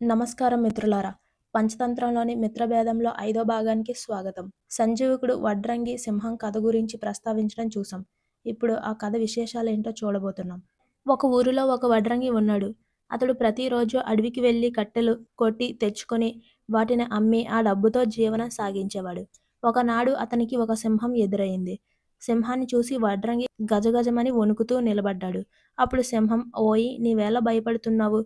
నమస్కారం మిత్రులారా. పంచతంత్రంలోని మిత్రభేదంలో ఐదో భాగానికి స్వాగతం. సంజీవకుడు వడ్రంగి సింహం కథ గురించి ప్రస్తావించడం చూసాం ఇప్పుడు ఆ కథ విశేషాలు ఏంటో చూడబోతున్నాం. ఒక ఊరిలో ఒక వడ్రంగి ఉన్నాడు. అతడు ప్రతిరోజు అడవికి వెళ్ళి కట్టెలు కొట్టి తెచ్చుకొని వాటిని అమ్మి ఆ డబ్బుతో జీవనం సాగించేవాడు. ఒకనాడు అతనికి ఒక సింహం ఎదురైంది. సింహాన్ని చూసి వడ్రంగి గజగజమని వణుకుతూ నిలబడ్డాడు. అప్పుడు సింహం ఓయి నీవేళ భయపడుతున్నావు?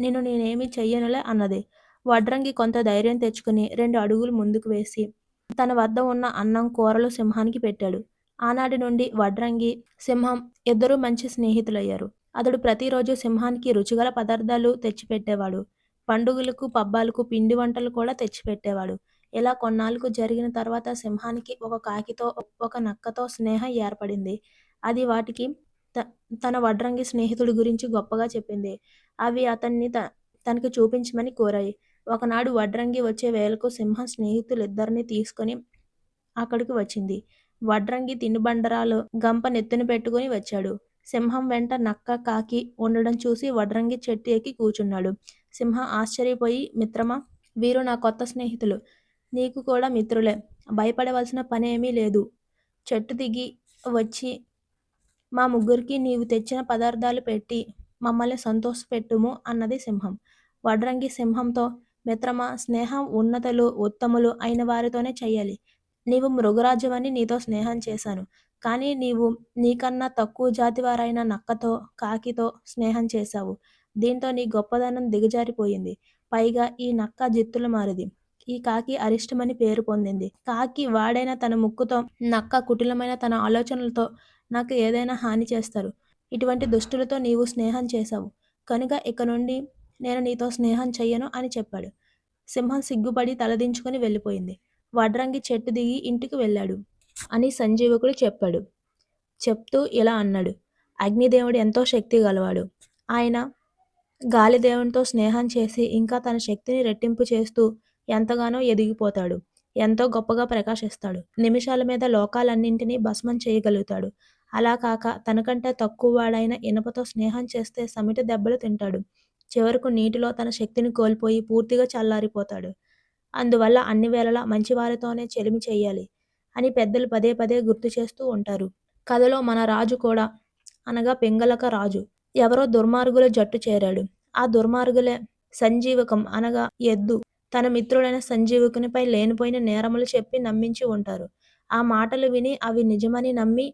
నిన్ను నేనేమి చెయ్యనులే అన్నది. వడ్రంగి కొంత ధైర్యం తెచ్చుకుని రెండు అడుగులు ముందుకు వేసి తన వద్ద ఉన్న అన్నం కూరలు సింహానికి పెట్టాడు. ఆనాటి నుండి వడ్రంగి సింహం ఇద్దరూ మంచి స్నేహితులయ్యారు. అతడు ప్రతిరోజు సింహానికి రుచిగల పదార్థాలు తెచ్చిపెట్టేవాడు. పండుగలకు పబ్బాలకు పిండి వంటలు కూడా తెచ్చిపెట్టేవాడు. ఇలా కొన్నాళ్ళకు జరిగిన తర్వాత సింహానికి ఒక కాకితో ఒక నక్కతో స్నేహం ఏర్పడింది. అది వాటికి తన వడ్రంగి స్నేహితుడి గురించి గొప్పగా చెప్పింది. అవి అతన్ని త తనకి చూపించమని కోరాయి. ఒకనాడు వడ్రంగి వచ్చే వేళకు సింహం స్నేహితులిద్దరిని తీసుకొని అక్కడికి వచ్చింది. వడ్రంగి తినుబండరాలు గంప నెత్తిన పెట్టుకుని వచ్చాడు. సింహం వెంట నక్క కాకి ఉండడం చూసి వడ్రంగి చెట్టు ఎక్కి కూర్చున్నాడు సింహం ఆశ్చర్యపోయి మిత్రమా వీరు నా కొత్త స్నేహితులు. నీకు కూడా మిత్రులే. భయపడవలసిన పనేమీ లేదు. చెట్టు దిగి వచ్చి మా ముగ్గురికి నీవు తెచ్చిన పదార్థాలు పెట్టి మమ్మల్ని సంతోషపెట్టుము అన్నది సింహం. వడ్రంగి సింహంతో మిత్రమా స్నేహం ఉన్నతలు ఉత్తములు అయిన వారితోనే చెయ్యాలి. నీవు మృగరాజ్యమని నీతో స్నేహం చేశాను. కానీ నీవు నీకన్నా తక్కువ జాతి వారైన నక్కతో కాకితో స్నేహం చేశావు. దీంతో నీ గొప్పదనం దిగజారిపోయింది. పైగా ఈ నక్క జిత్తుల మారిది. ఈ కాకి అరిష్టమని పేరు పొందింది. కాకి వాడైన తన ముక్కుతో నక్క కుటిలమైన తన ఆలోచనలతో నాకు ఏదైనా హాని చేస్తారు. ఇటువంటి దుష్టులతో నీవు స్నేహం చేశావు. కనుక ఇక నుండి నేను నీతో స్నేహం చెయ్యను అని చెప్పాడు. సింహం సిగ్గుపడి తలదించుకొని వెళ్ళిపోయింది. వడ్రంగి చెట్టు దిగి ఇంటికి వెళ్ళాడు అని సంజీవకుడు చెప్పాడు. చెప్తూ ఇలా అన్నాడు. అగ్నిదేవుడు ఎంతో శక్తి గలవాడు. ఆయన గాలిదేవునితో స్నేహం చేసి ఇంకా తన శక్తిని రెట్టింపు చేస్తూ ఎంతగానో ఎదిగిపోతాడు. ఎంతో గొప్పగా ప్రకాశిస్తాడు. నిమిషాల మీద లోకాలన్నింటినీ భస్మం చేయగలుగుతాడు. అలా కాక తనకంటే తక్కువ వాడైన ఇనపతో స్నేహం చేస్తే సమిట దెబ్బలు తింటాడు. చివరకు నీటిలో తన శక్తిని కోల్పోయి పూర్తిగా చల్లారిపోతాడు. అందువల్ల అన్ని వేళలా మంచివారితోనే చెలిమి చేయాలి అని పెద్దలు పదే పదే గుర్తు చేస్తూ ఉంటారు. కథలో మన రాజు కూడా అనగా పింగళక రాజు. ఎవరో దుర్మార్గుల జట్టు చేరాడు. ఆ దుర్మార్గులే సంజీవకం అనగా ఎద్దు. తన మిత్రుడైన సంజీవకునిపై లేనిపోయిన నేరములు చెప్పి నమ్మించి ఉంటారు. ఆ మాటలు విని అవి నిజమని నమ్మి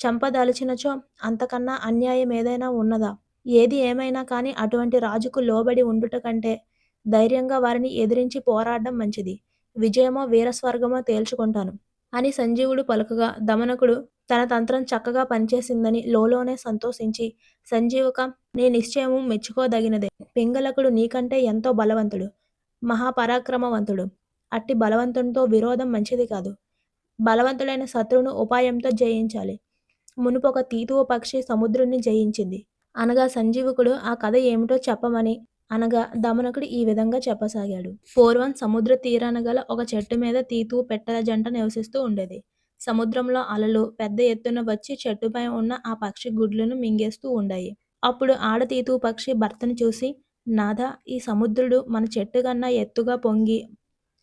చంపదలిచినచో అంతకన్నా అన్యాయం ఏదైనా ఉన్నదా? ఏది ఏమైనా కానీ అటువంటి రాజుకు లోబడి ఉండుట కంటే ధైర్యంగా వారిని ఎదిరించి పోరాడడం మంచిది. విజయమో వీరస్వర్గమో తేల్చుకుంటాను. అని సంజీవుడు పలుకగా దమనకుడు తన తంత్రం చక్కగా పనిచేసిందని లోలోనే సంతోషించి సంజీవక నీ నిశ్చయము మెచ్చుకోదగినదే. పింగళకుడు నీకంటే ఎంతో బలవంతుడు మహాపరాక్రమవంతుడు. అట్టి బలవంతునితో విరోధం మంచిది కాదు. బలవంతుడైన శత్రువును ఉపాయంతో జయించాలి. మునుపు ఒక తీతువ పక్షి సముద్రుణ్ణి జయించింది. అనగా సంజీవకుడు ఆ కథ ఏమిటో చెప్పమని అనగా దమనకుడు ఈ విధంగా చెప్పసాగాడు. పూర్వం సముద్ర తీరాన గల ఒక చెట్టు మీద తీతువు పెట్టల జంట నివసిస్తూ ఉండేది. సముద్రంలో అలలు పెద్ద ఎత్తున వచ్చి చెట్టుపై ఉన్న ఆ పక్షి గుడ్లను మింగేస్తూ ఉండాయి. అప్పుడు ఆడతీతు పక్షి భర్తను చూసి నాథ ఈ సముద్రుడు మన చెట్టు కన్నా ఎత్తుగా పొంగి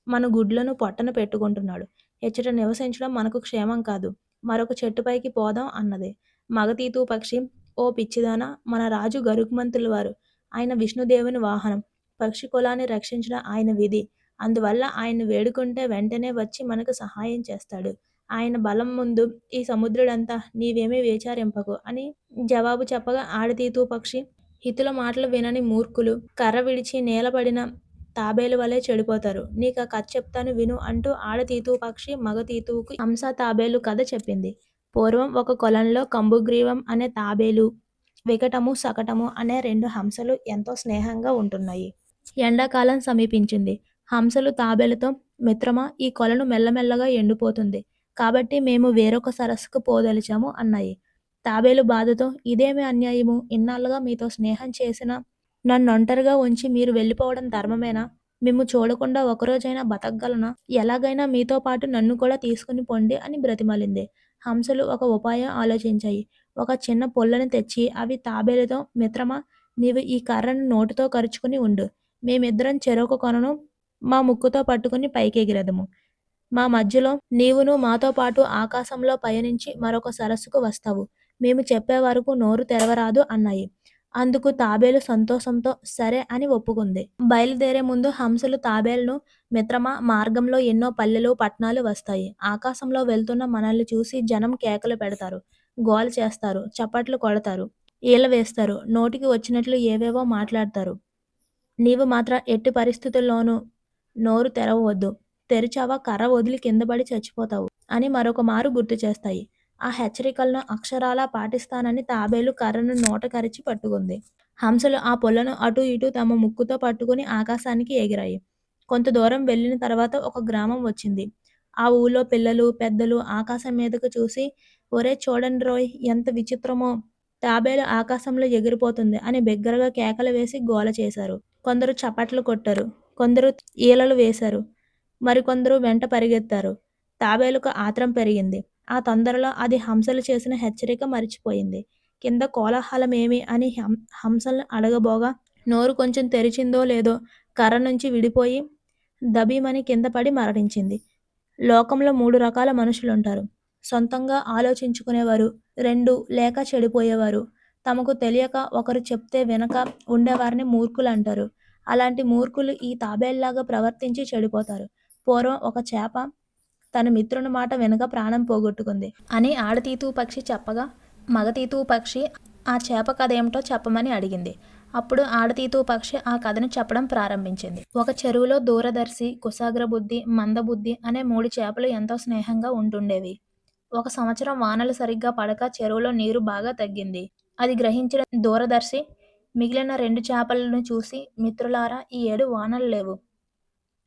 మన గుడ్లను పొట్టన పెట్టుకుంటున్నాడు. ఎచ్చట నివసించడం మనకు క్షేమం కాదు. మరొక చెట్టుపైకి పోదాం అన్నది. మగతీతు పక్షి ఓ పిచ్చిదాన మన రాజు గరుగుమంతుల వారు. ఆయన విష్ణుదేవుని వాహనం. పక్షి కులాన్ని రక్షించడం ఆయన విధి. అందువల్ల ఆయన వేడుకుంటే వెంటనే వచ్చి మనకు సహాయం చేస్తాడు. ఆయన బలం ముందు ఈ సముద్రుడంతా నీవేమీ వేచారింపకు అని జవాబు చెప్పగా ఆడతీతు పక్షి హితుల మాటలు వినని మూర్ఖులు కర్ర విడిచి నేలపడిన తాబేలు వలె చెడిపోతారు. నీకు కథ చెప్తాను విను అంటూ ఆడతీతు పక్షి మగ తీతువుకు హంస తాబేలు కథ చెప్పింది. పూర్వం ఒక కొలంలో కంబుగ్రీవం అనే తాబేలు వికటము సకటము అనే రెండు హంసలు ఎంతో స్నేహంగా ఉంటున్నాయి. ఎండాకాలం సమీపించింది. హంసలు తాబేలుతో మిత్రమా? ఈ కొలను మెల్లమెల్లగా ఎండిపోతుంది. కాబట్టి మేము వేరొక సరస్సుకు పోదలిచాము అన్నాయి. తాబేలు బాధతో ఇదేమి అన్యాయము? ఇన్నాళ్ళుగా మీతో స్నేహం చేసిన నన్ను ఒంటరిగా ఉంచి మీరు వెళ్ళిపోవడం ధర్మమేనా? మేము చూడకుండా ఒకరోజైనా బతకగలనా? ఎలాగైనా మీతో పాటు నన్ను కూడా తీసుకుని పొండి అని బ్రతిమలింది. హంసలు ఒక ఉపాయం ఆలోచించాయి. ఒక చిన్న పొల్లను తెచ్చి అవి తాబేలుతో మిత్రమా నీవు ఈ కర్రను నోటితో కరుచుకుని ఉండు. మేమిద్దరం చెరొక కొనను మా ముక్కుతో పట్టుకుని పైకెగిరదము. మా మధ్యలో నీవును మాతో పాటు ఆకాశంలో పయనించి మరొక సరస్సుకు వస్తావు. మేము చెప్పే వరకు నోరు తెరవరాదు అన్నాయి. అందుకు తాబేలు సంతోషంతో సరే అని ఒప్పుకుంది. బయలుదేరే ముందు హంసలు తాబేలును మిత్రమా మార్గంలో ఎన్నో పల్లెలు పట్టణాలు వస్తాయి. ఆకాశంలో వెళ్తున్న మనల్ని చూసి జనం కేకలు పెడతారు గోల చేస్తారు చప్పట్లు కొడతారు ఈల వేస్తారు నోటికి వచ్చినట్లు ఏవేవో మాట్లాడతారు. నీవు మాత్రం ఎట్టి పరిస్థితుల్లోనూ నోరు తెరవవద్దు. తెరిచావా కర్ర వదిలి కిందపడి చచ్చిపోతావు అని మరొక మారు గుర్తు చేస్తాయి. ఆ హెచ్చరికలను అక్షరాలా పాటిస్తానని తాబేలు కర్రను నోట కరిచి పట్టుకుంది. హంసలు ఆ పొలను అటు ఇటు తమ ముక్కుతో పట్టుకుని ఆకాశానికి ఎగిరాయి. కొంత దూరం వెళ్ళిన తర్వాత ఒక గ్రామం వచ్చింది. ఆ ఊళ్ళో పిల్లలు పెద్దలు ఆకాశం మీదకు చూసి ఒరే చూడండి రోయ్ ఎంత విచిత్రమో! తాబేలు ఆకాశంలో ఎగిరిపోతుంది అని బిగ్గరగా కేకలు వేసి గోల చేశారు. కొందరు చప్పట్లు కొట్టారు. కొందరు ఈలలు వేశారు. మరికొందరు వెంట పరిగెత్తారు. తాబేలుకు ఆత్రం పెరిగింది. ఆ తొందరలో అది హంసలు చేసిన హెచ్చరిక మరిచిపోయింది. కింద కోలాహలమేమి అని హం హంసలను అడగబోగా నోరు కొంచెం తెరిచిందో లేదో కర్ర నుంచి విడిపోయి దబీమని కింద పడి మరణించింది. లోకంలో మూడు రకాల మనుషులుంటారు. సొంతంగా ఆలోచించుకునేవారు రెండు లేక చెడిపోయేవారు. తమకు తెలియక ఒకరు చెప్తే వెనక ఉండేవారిని మూర్ఖులు అంటారు అలాంటి మూర్ఖులు ఈ తాబేల్లాగా ప్రవర్తించి చెడిపోతారు. పూర్వం ఒక చేప తన మిత్రుని మాట వెనుక ప్రాణం పోగొట్టుకుంది. అని ఆడతీతూ పక్షి చెప్పగా మగతీతూ పక్షి ఆ చేప కథ ఏమిటో చెప్పమని అడిగింది. అప్పుడు ఆడతీతూ పక్షి ఆ కథను చెప్పడం ప్రారంభించింది. ఒక చెరువులో దూరదర్శి కుసాగ్రబుద్ధి మందబుద్ధి అనే మూడు చేపలు ఎంతో స్నేహంగా ఉంటుండేవి. ఒక సంవత్సరం వానలు సరిగ్గా పడక చెరువులో నీరు బాగా తగ్గింది. అది గ్రహించిన దూరదర్శి మిగిలిన రెండు చేపలను చూసి మిత్రులారా ఈ ఏడు వానలు లేవు.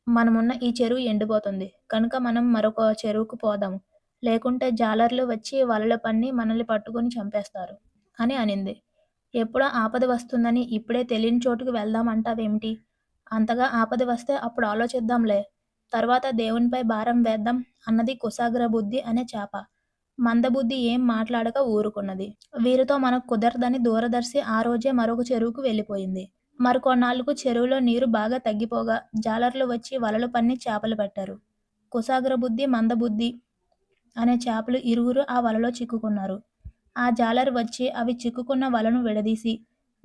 మనమున్న ఈ చెరువు ఎండిపోతుంది. కనుక మనం మరొక చెరువుకు పోదాము. లేకుంటే జాలర్లు వచ్చి వలలు పన్ని మనల్ని పట్టుకుని చంపేస్తారు. అని అనింది. ఎప్పుడో ఆపద వస్తుందని ఇప్పుడే తెలియని చోటుకు వెళ్దామంటావేమిటి అంతగా ఆపద వస్తే అప్పుడు ఆలోచిద్దాంలే. తర్వాత దేవునిపై భారం వేద్దాం అన్నది కుసాగ్ర బుద్ధి అనే చేప. మందబుద్ధి ఏం మాట్లాడక ఊరుకున్నది. వీరితో మనకు కుదరదని దూరదర్శి ఆ రోజే మరొక చెరువుకు వెళ్ళిపోయింది. మరికొన్నాళ్ళకు చెరువులో నీరు బాగా తగ్గిపోగా జాలర్లు వచ్చి వలలు పన్ని చేపలు పెట్టారు. కుసాగ్ర బుద్ధి మందబుద్ధి అనే చేపలు ఇరువురు ఆ వలలో చిక్కుకున్నారు. ఆ జాలర్ వచ్చి అవి చిక్కుకున్న వలను విడదీసి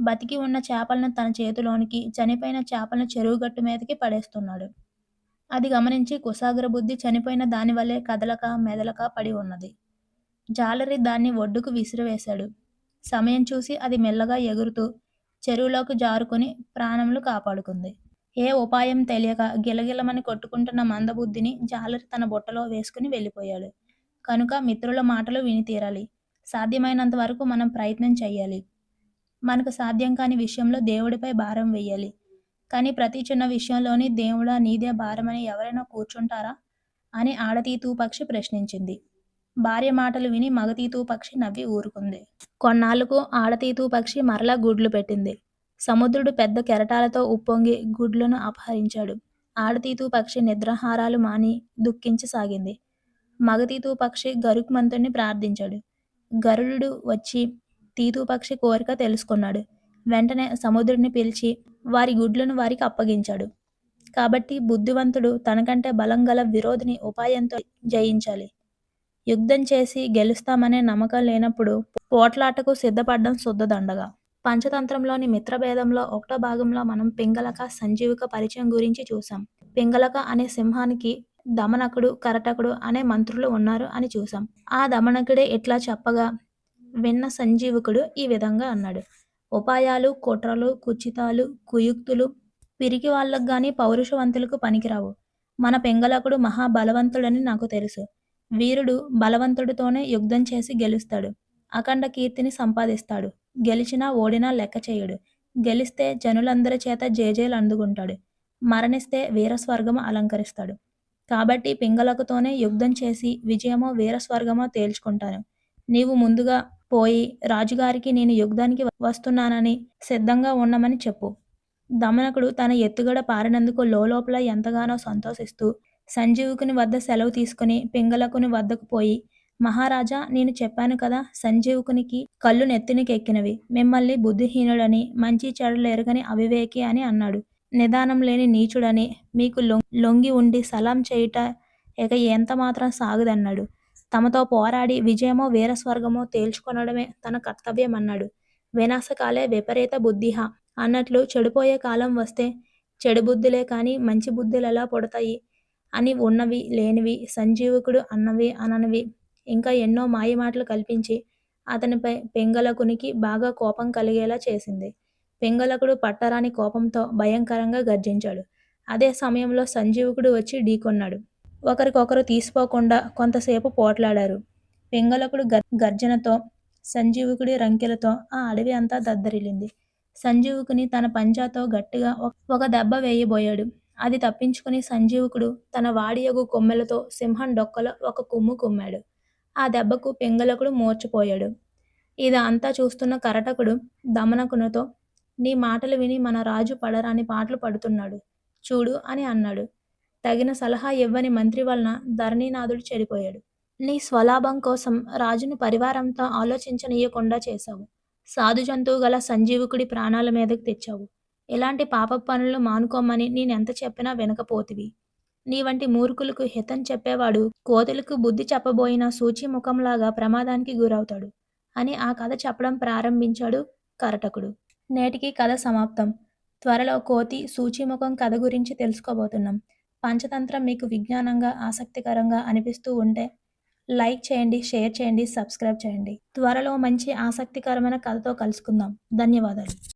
బతికి ఉన్న చేపలను తన చేతిలోనికి చనిపోయిన చేపలను చెరువు గట్టు మీదకి పడేస్తున్నాడు. అది గమనించి కుసాగ్ర బుద్ధి చనిపోయిన దానివల్లే కదలక మెదలక పడి ఉన్నది. జాలరి దాన్ని ఒడ్డుకు విసిరివేశాడు. సమయం చూసి అది మెల్లగా ఎగురుతూ చెరువులోకి జారుకొని ప్రాణములు కాపాడుకుంది. ఏ ఉపాయం తెలియక గిలగిలమని కొట్టుకుంటున్న మందబుద్ధిని జాలరి తన బుట్టలో వేసుకుని వెళ్ళిపోయాడు. కనుక మిత్రుల మాటలు విని తీరాలి. సాధ్యమైనంత వరకు మనం ప్రయత్నం చేయాలి మనకు సాధ్యం కాని విషయంలో దేవుడిపై భారం వేయాలి కానీ ప్రతి చిన్న విషయంలోని దేవుడా నీదే భారమని ఎవరైనా కూర్చుంటారా? అని ఆడతీతూ పక్షి ప్రశ్నించింది. భార్య మాటలు విని మగతీతూ పక్షి నవ్వి ఊరుకుంది. కొన్నాళ్ళకు ఆడతీతూ పక్షి మరలా గుడ్లు పెట్టింది. సముద్రుడు పెద్ద కెరటాలతో ఉప్పొంగి గుడ్లను అపహరించాడు. ఆడతీతూ పక్షి నిద్రాహారాలు మాని దుఃఖించసాగింది మగతీతూ పక్షి గరుక్మంతుణ్ణి ప్రార్థించాడు. గరుడు వచ్చి తీతూ పక్షి కోరిక తెలుసుకున్నాడు. వెంటనే సముద్రుడిని పిలిచి వారి గుడ్లను వారికి అప్పగించాడు. కాబట్టి బుద్ధివంతుడు తనకంటే బలం గల విరోధిని ఉపాయంతో జయించాలి. యుద్ధం చేసి గెలుస్తామనే నమ్మకం లేనప్పుడు పోట్లాటకు సిద్ధపడడం శుద్ధదండగా పంచతంత్రంలోని మిత్రభేదంలో ఒకటో భాగంలో మనం పింగళక సంజీవిక పరిచయం గురించి చూసాం పింగళక అనే సింహానికి దమనకుడు కరటకుడు అనే మంత్రులు ఉన్నారు అని చూసాం ఆ దమనకుడే ఇట్లా చెప్పగా విన్న సంజీవకుడు ఈ విధంగా అన్నాడు. ఉపాయాలు కుట్రలు కుచితాలు కుయుక్తులు పిరికి వాళ్ళకు గాని పౌరుషవంతులకు పనికిరావు. మన పింగళకుడు మహాబలవంతుడని నాకు తెలుసు. వీరుడు బలవంతుడితోనే యుద్ధం చేసి గెలుస్తాడు. అఖండ కీర్తిని సంపాదిస్తాడు. గెలిచినా ఓడినా లెక్క చేయడు. గెలిస్తే జనులందరి చేత జేజేలు అందుకుంటాడు. మరణిస్తే వీరస్వర్గము అలంకరిస్తాడు. కాబట్టి పింగళకుతోనే యుద్ధం చేసి విజయమో వీరస్వర్గమో తేల్చుకుంటాను. నీవు ముందుగా పోయి రాజుగారికి నేను యుద్ధానికి వస్తున్నానని సిద్ధంగా ఉండమని చెప్పు. దమనకుడు తన ఎత్తుగడ పారినందుకు లోపల ఎంతగానో సంతోషిస్తూ సంజీవుకుని వద్ద సెలవు తీసుకుని పింగళకుని వద్దకు పోయి మహారాజా నేను చెప్పాను కదా సంజీవుకునికి కళ్ళు నెత్తినికెక్కినవి. మిమ్మల్ని బుద్ధిహీనుడని మంచి చెడులు ఎరగని అవివేకి అని అన్నాడు. నిదానం లేని నీచుడని మీకు లొంగి ఉండి సలాం చేయుట ఇక ఎంత మాత్రం సాగుదన్నాడు. తమతో పోరాడి విజయమో వీరస్వర్గమో తేల్చుకొనడమే తన కర్తవ్యమన్నాడు. వినాశకాలే విపరీత బుద్ధిహ. అన్నట్లు చెడిపోయే కాలం వస్తే చెడు బుద్ధులే కాని మంచి బుద్ధులు ఎలా పుడతాయి? అని ఉన్నవి లేనివి సంజీవకుడు అన్నవి అననివి. ఇంకా ఎన్నో మాయమాటలు కల్పించి అతనిపై పెంగలకునికి బాగా కోపం కలిగేలా చేసింది. పెంగలకుడు పట్టరాని కోపంతో భయంకరంగా గర్జించాడు. అదే సమయంలో సంజీవకుడు వచ్చి ఢీకొన్నాడు. ఒకరికొకరు తీసిపోకుండా కొంతసేపు పోట్లాడారు. పెంగలకుడు గర్ గర్జనతో సంజీవకుడి రంకెలతో ఆ అడవి అంతా దద్దరిల్లింది. సంజీవకుని తన పంజాతో గట్టిగా ఒక దెబ్బ వేయబోయాడు. అది తప్పించుకుని సంజీవకుడు తన వాడియగు కొమ్మెలతో సింహం డొక్కలో ఒక కుమ్ము కుమ్మాడు. ఆ దెబ్బకు పింగళకుడు మూర్చిపోయాడు. ఇది అంతా చూస్తున్న కరటకుడు దమనకునితో నీ మాటలు విని మన రాజు పడరాని పాటలు పడుతున్నాడు. చూడు అని అన్నాడు. తగిన సలహా ఇవ్వని మంత్రి వలన ధరణీనాథుడు చెడిపోయాడు. నీ స్వలాభం కోసం రాజును పరివారంతో ఆలోచించనీయకుండా చేశావు. సాధు జంతువు గల సంజీవకుడి ప్రాణాల మీదకు తెచ్చావు. ఇలాంటి పాప పనులు మానుకోమని నేనెంత చెప్పినా వినకపోతివి. నీ వంటి మూర్ఖులకు హితం చెప్పేవాడు కోతులకు బుద్ధి చెప్పబోయిన సూచి ముఖంలాగా ప్రమాదానికి గురవుతాడు అని ఆ కథ చెప్పడం ప్రారంభించాడు కరటకుడు నేటికి కథ సమాప్తం. త్వరలో కోతి సూచిముఖం కథ గురించి తెలుసుకోబోతున్నాం. పంచతంత్రం మీకు విజ్ఞానంగా ఆసక్తికరంగా అనిపిస్తూ ఉంటే లైక్ చేయండి షేర్ చేయండి సబ్స్క్రైబ్ చేయండి. త్వరలో మంచి ఆసక్తికరమైన కథతో కలుసుకుందాం. ధన్యవాదాలు.